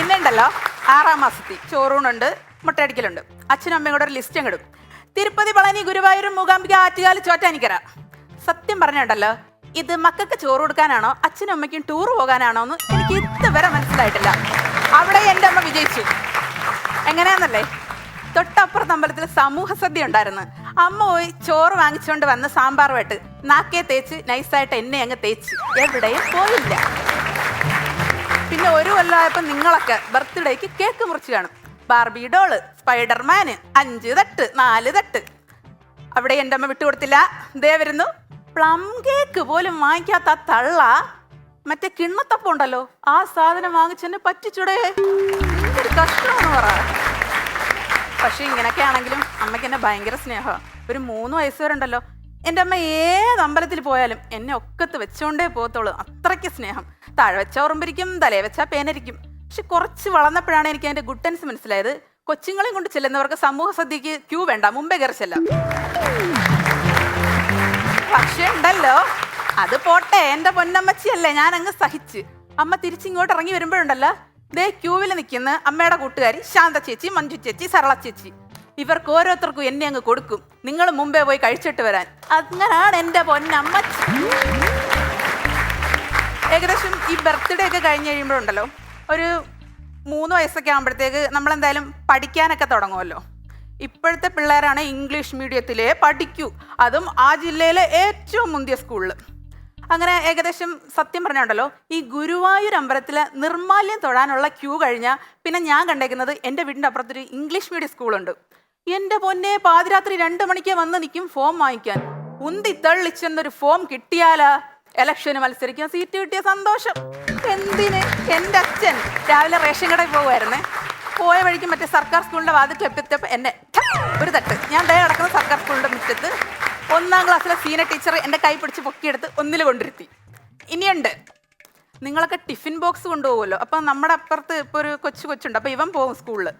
പിന്നെ ഉണ്ടല്ലോ ആറാം മാസത്തിൽ ചോറൂണുണ്ട് മുട്ടയടിക്കലുണ്ട്. അച്ഛനും അമ്മയും കൂടെ ഒരു ലിസ്റ്റ് അങ്ങിടും തിരുപ്പതി പളനി ഗുരുവായൂരും മൂകാംബിക ആറ്റുകാൽ ചോറ്റാനിക്കര. സത്യം പറഞ്ഞുണ്ടല്ലോ ഇത് മക്കൾക്ക് ചോറ് കൊടുക്കാനാണോ അച്ഛനും അമ്മയ്ക്കും ടൂർ പോകാനാണോ എന്ന് എനിക്ക് ഇതുവരെ മനസ്സിലായിട്ടില്ല. അവിടെ എന്റെ അമ്മ വിജയിച്ചു. എങ്ങനെയാന്നല്ലേ? തൊട്ടപ്പുറത്ത് അമ്പലത്തിൽ സമൂഹ സദ്യ ഉണ്ടായിരുന്നു. അമ്മ പോയി ചോറ് വാങ്ങിച്ചുകൊണ്ട് വന്ന് സാമ്പാർ വെട്ട് നാക്കേ തേച്ച് നൈസായിട്ട് എന്നെ അങ്ങ് തേച്ച്. എവിടെയും പോയില്ല. പിന്നെ ഒരു കൊല്ലമായപ്പോൾ നിങ്ങളൊക്കെ ബർത്ത്ഡേക്ക് കേക്ക് മുറിച്ച് കാണും. ബാർബി ഡോൾ സ്പൈഡർമാന് അഞ്ച് തട്ട് നാല് തട്ട്. അവിടെ എന്റെ അമ്മ വിട്ടുകൊടുത്തില്ല ദേ വരുന്നു. പ്ലം കേക്ക് പോലും വാങ്ങിക്കാത്ത തള്ള. മറ്റേ കിണ്ണത്തപ്പം ഉണ്ടല്ലോ. ആ സാധനം വാങ്ങിച്ചെന്നെ പറ്റിച്ചൂടെ. എന്തൊരു കഷ്ടമാണെന്ന് പറ. പക്ഷെ ഇങ്ങനെയൊക്കെ ആണെങ്കിലും അമ്മയ്ക്ക് എന്നെ ഭയങ്കര സ്നേഹമാണ് ഒരു മൂന്ന് വയസ്സ് വരെ ഉണ്ടല്ലോ. എന്റെ അമ്മ ഏത് അമ്പലത്തിൽ പോയാലും എന്നെ ഒക്കത്ത് വെച്ചുകൊണ്ടേ പോകത്തുള്ളൂ. അത്രയ്ക്ക് സ്നേഹം. താഴെ വെച്ചാൽ ഉറുമ്പിരിക്കും തലേ വെച്ചാൽ പേനരിക്കും. പക്ഷെ കുറച്ച് വളർന്നപ്പോഴാണ് എനിക്ക് അതിന്റെ ഗുട്ടൻസ് മനസ്സിലായത്. കൊച്ചുങ്ങളെയും കൊണ്ട് ചെല്ലുന്നവർക്ക് സമൂഹ സദ്യക്ക് ക്യൂ വേണ്ട മുമ്പേ കയറി ചെല്ലാം. പക്ഷെ ഉണ്ടല്ലോ അത് പോട്ടെ എന്റെ പൊന്നമ്മച്ചിയല്ലേ ഞാൻ അങ്ങ് സഹിച്ച്. അമ്മ തിരിച്ചിങ്ങോട്ട് ഇറങ്ങി വരുമ്പോഴുണ്ടല്ലോ ദേ ക്യൂവിൽ നിൽക്കുന്ന അമ്മയുടെ കൂട്ടുകാരി ശാന്ത ചേച്ചി മഞ്ജു ചേച്ചി സരള ചേച്ചി. ഇവർക്ക് ഓരോരുത്തർക്കും എന്നെ അങ്ങ് കൊടുക്കും. നിങ്ങൾ മുമ്പേ പോയി കഴിച്ചിട്ട് വരാൻ. അങ്ങനാണ് എന്റെ പൊന്നമ്മ ഏകദേശം ഈ ബർത്ത്ഡേ ഒക്കെ കഴിഞ്ഞ് കഴിയുമ്പോഴുണ്ടല്ലോ ഒരു മൂന്ന് വയസ്സൊക്കെ ആകുമ്പോഴത്തേക്ക് നമ്മളെന്തായാലും പഠിക്കാനൊക്കെ തുടങ്ങുമല്ലോ. ഇപ്പോഴത്തെ പിള്ളേരാണ് ഇംഗ്ലീഷ് മീഡിയത്തിലേ പഠിക്കൂ. അതും ആ ജില്ലയിലെ ഏറ്റവും മുന്തിയ സ്കൂളിൽ അങ്ങനെ ഏകദേശം സത്യം പറഞ്ഞുണ്ടല്ലോ. ഈ ഗുരുവായൂർ അമ്പലത്തിൽ നിർമാല്യം തൊഴാനുള്ള ക്യൂ കഴിഞ്ഞാൽ പിന്നെ ഞാൻ കണ്ടേക്കുന്നത് എന്റെ വീടിന്റെ അപ്പുറത്തൊരു ഇംഗ്ലീഷ് മീഡിയം സ്കൂളുണ്ട്. എന്റെ പൊന്നെ പാതിരാത്രി രണ്ട് മണിക്ക് വന്ന് നിൽക്കും ഫോം വാങ്ങിക്കാൻ. ഉന്തി തള്ളിച്ചെന്നൊരു ഫോം കിട്ടിയാലാ ഇലക്ഷന് മത്സരിക്കാൻ സീറ്റ് കിട്ടിയ സന്തോഷം. എന്തിന്? എന്റെ അച്ഛൻ രാവിലെ റേഷൻ കടയിൽ പോകുമായിരുന്നേ പോയ വഴിക്ക് മറ്റേ സർക്കാർ സ്കൂളിന്റെ വാതിൽ എത്തിയപ്പോൾ എന്നെ ഒരു തട്ട്. ഞാൻ ദയ കിടക്കുന്ന സർക്കാർ സ്കൂളിന്റെ മുറ്റത്ത് ഒന്നാം ക്ലാസ്സിലെ സീനിയർ ടീച്ചർ എന്റെ കൈ പിടിച്ച് പൊക്കിയെടുത്ത് ഒന്നിൽ കൊണ്ടിരുത്തി. ഇനിയുണ്ട്. നിങ്ങളൊക്കെ ടിഫിൻ ബോക്സ് കൊണ്ടുപോകുമല്ലോ. അപ്പം നമ്മുടെ അപ്പുറത്ത് ഇപ്പോൾ ഒരു കൊച്ചു കൊച്ചുണ്ട്. അപ്പോൾ ഇവൻ പോകും സ്കൂളിൽ.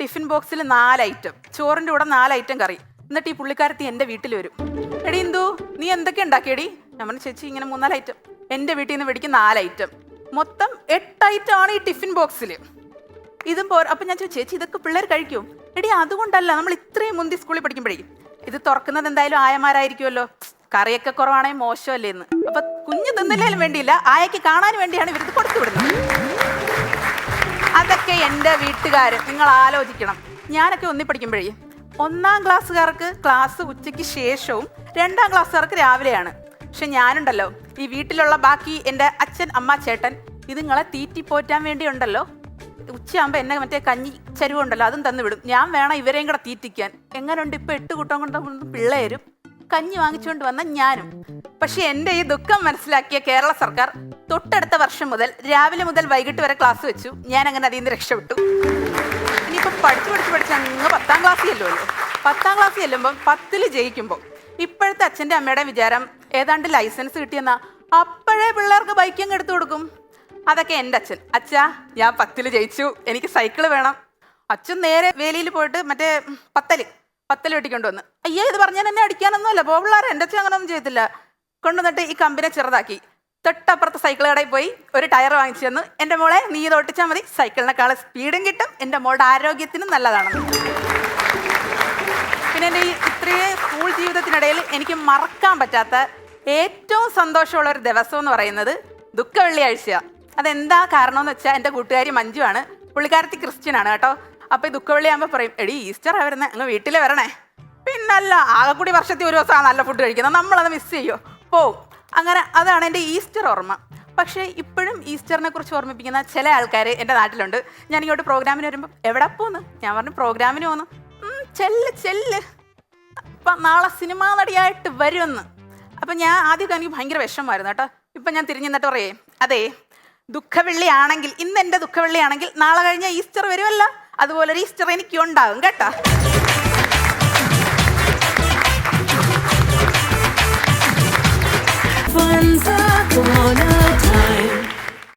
ടിഫിൻ ബോക്സിൽ നാല് ഐറ്റം. ചോറിന്റെ കൂടെ നാല് ഐറ്റം കറി. എന്നിട്ട് ഈ പുള്ളിക്കാരത്തി എന്റെ വീട്ടിൽ വരും. എടി എന്തു നീ എന്തൊക്കെ ഉണ്ടാക്കിയടി? ഞാൻ ചേച്ചി ഇങ്ങനെ മൂന്നാൽ ഐറ്റം. എന്റെ വീട്ടിൽ നിന്ന് മേടിക്കും നാല് ഐറ്റം. മൊത്തം എട്ട് ഐറ്റം ആണ് ഈ ടിഫിൻ ബോക്സിൽ. ഇതും പോ അപ്പം ഞാൻ ചേച്ചി ഇതൊക്കെ പിള്ളേർ കഴിക്കും. എടി അതുകൊണ്ടല്ല നമ്മൾ ഇത്രയും മുന്തി സ്കൂളിൽ പഠിക്കുമ്പോഴേ ഇത് തുറക്കുന്നത് എന്തായാലും ആയമാരായിരിക്കുമല്ലോ. കറിയൊക്കെ കുറവാണെങ്കിൽ മോശമല്ലേ എന്ന്. അപ്പൊ കുഞ്ഞ് തിന്നില്ലേലും വേണ്ടിയില്ല ആയക്ക് കാണാൻ വേണ്ടിയാണ് ഇവരിത് കൊടുത്തുവിടുന്നത് അതൊക്കെ എന്റെ വീട്ടുകാർ നിങ്ങൾ ആലോചിക്കണം. ഞാനൊക്കെ ഒന്നി പഠിക്കുമ്പോഴേ ഒന്നാം ക്ലാസ്സുകാർക്ക് ക്ലാസ് ഉച്ചയ്ക്ക് ശേഷവും രണ്ടാം ക്ലാസ്സുകാർക്ക് രാവിലെയാണ്. പക്ഷെ ഞാനുണ്ടല്ലോ ഈ വീട്ടിലുള്ള ബാക്കി എന്റെ അച്ഛൻ അമ്മ ചേട്ടൻ ഇത് നിങ്ങളെ തീറ്റി പോറ്റാൻ വേണ്ടിയുണ്ടല്ലോ. ഉച്ചയാകുമ്പോൾ എന്നെ മറ്റേ കഞ്ഞി ചരുവുണ്ടല്ലോ അതും തന്നു വിടും. ഞാൻ വേണം ഇവരെയും കൂടെ തീറ്റിക്കാൻ. എങ്ങനെയുണ്ട് ഇപ്പം എട്ട് കൂട്ടം കൊണ്ട് പിള്ളേരും കഞ്ഞി വാങ്ങിച്ചുകൊണ്ട് വന്ന ഞാനും. പക്ഷെ എന്റെ ഈ ദുഃഖം മനസ്സിലാക്കിയ കേരള സർക്കാർ തൊട്ടടുത്ത വർഷം മുതൽ രാവിലെ മുതൽ വൈകിട്ട് വരെ ക്ലാസ് വെച്ചു. ഞാൻ അങ്ങനെ അതിൽ നിന്ന് രക്ഷപ്പെട്ടു. ഇനിയിപ്പം പഠിച്ചു പഠിച്ച് പഠിച്ച് അങ്ങ് പത്താം ക്ലാസ്സിൽ ചെല്ലുമല്ലോ പത്താം ക്ലാസ്സിൽ ചെല്ലുമ്പോൾ പത്തിൽ ജയിക്കുമ്പോൾ ഇപ്പോഴത്തെ അച്ഛന്റെ അമ്മയുടെ വിചാരം ഏതാണ്ട് ലൈസൻസ് കിട്ടിയെന്നാ അപ്പോഴേ പിള്ളേർക്ക് ബൈക്കിങ് എടുത്തു കൊടുക്കും. അതൊക്കെ എന്റെ അച്ഛൻ. അച്ഛാ ഞാൻ പത്തിൽ ജയിച്ചു. എനിക്ക് സൈക്കിൾ വേണം. അച്ഛൻ നേരെ വേലിയിൽ പോയിട്ട് മറ്റേ പത്തൽ പത്തൽ വെട്ടിക്കൊണ്ട് വന്ന് അയ്യേ ഇത് പറഞ്ഞാൽ എന്നെ അടിക്കാനൊന്നുമല്ല. പോവുള്ളാരെ എന്റെ അച്ഛൻ അങ്ങനെ ഒന്നും ചെയ്തില്ല കൊണ്ടുവന്നിട്ട് ഈ കമ്പിനെ ചെറുതാക്കി. തൊട്ടപ്പുറത്ത് സൈക്കിൾ കടയിൽ പോയി ഒരു ടയർ വാങ്ങിച്ചു തന്നു. എന്റെ മോളെ നീ ഇത് ഓട്ടിച്ചാൽ മതി. സൈക്കിളിനേക്കാൾ സ്പീഡും കിട്ടും. എന്റെ മോളുടെ ആരോഗ്യത്തിനും നല്ലതാണ്. പിന്നെ എന്റെ ഈ ഇത്രയും സ്കൂൾ ജീവിതത്തിനിടയിൽ എനിക്ക് മറക്കാൻ പറ്റാത്ത ഏറ്റവും സന്തോഷമുള്ള ഒരു ദിവസം എന്ന് പറയുന്നത് ദുഃഖ വെള്ളിയാഴ്ചയാണ് അതെന്താ കാരണം എന്ന് വെച്ചാൽ എന്റെ കൂട്ടുകാരി മഞ്ജു ആണ് പുള്ളിക്കാരത്തി ക്രിസ്ത്യൻ ആണ് കേട്ടോ. അപ്പോൾ ഈ ദുഃഖവെള്ളി ആകുമ്പോൾ പറയും എടി ഈസ്റ്റർ വരുന്നത് അങ്ങ് വീട്ടിൽ വരണേ. പിന്നല്ല ആകെക്കൂടി കൂടി വർഷത്തിൽ ഒരു ദിവസമാണ് നല്ല ഫുഡ് കഴിക്കുന്നത് നമ്മളത് മിസ് ചെയ്യോ? പോവും. അങ്ങനെ അതാണ് എന്റെ ഈസ്റ്റർ ഓർമ്മ. പക്ഷേ ഇപ്പോഴും ഈസ്റ്ററിനെ കുറിച്ച് ഓർമ്മിപ്പിക്കുന്ന ചില ആൾക്കാർ എന്റെ നാട്ടിലുണ്ട്. ഞാൻ ഇങ്ങോട്ട് പ്രോഗ്രാമിന് വരുമ്പോൾ എവിടെ പോന്ന്? ഞാൻ പറഞ്ഞു പ്രോഗ്രാമിന് പോന്നു. "ഉം, ചെല്ല് ചെല്ല്. അപ്പം നാളെ സിനിമാ നടിയായിട്ട് വരുമെന്ന് അപ്പം ഞാൻ ആദ്യമൊക്കെ എനിക്ക് ഭയങ്കര വിഷമമായിരുന്നു കേട്ടോ. ഇപ്പം ഞാൻ തിരിഞ്ഞു നിന്നിട്ട് പറയേ അതെ ദുഃഖവെള്ളി ആണെങ്കിൽ ഇന്ന് എന്റെ ദുഃഖവെള്ളി ആണെങ്കിൽ നാളെ കഴിഞ്ഞ ഈസ്റ്റർ വരുമല്ല അതുപോലെ ഒരു ഈസ്റ്റർ എനിക്ക് ഉണ്ടാകും കേട്ടോ time.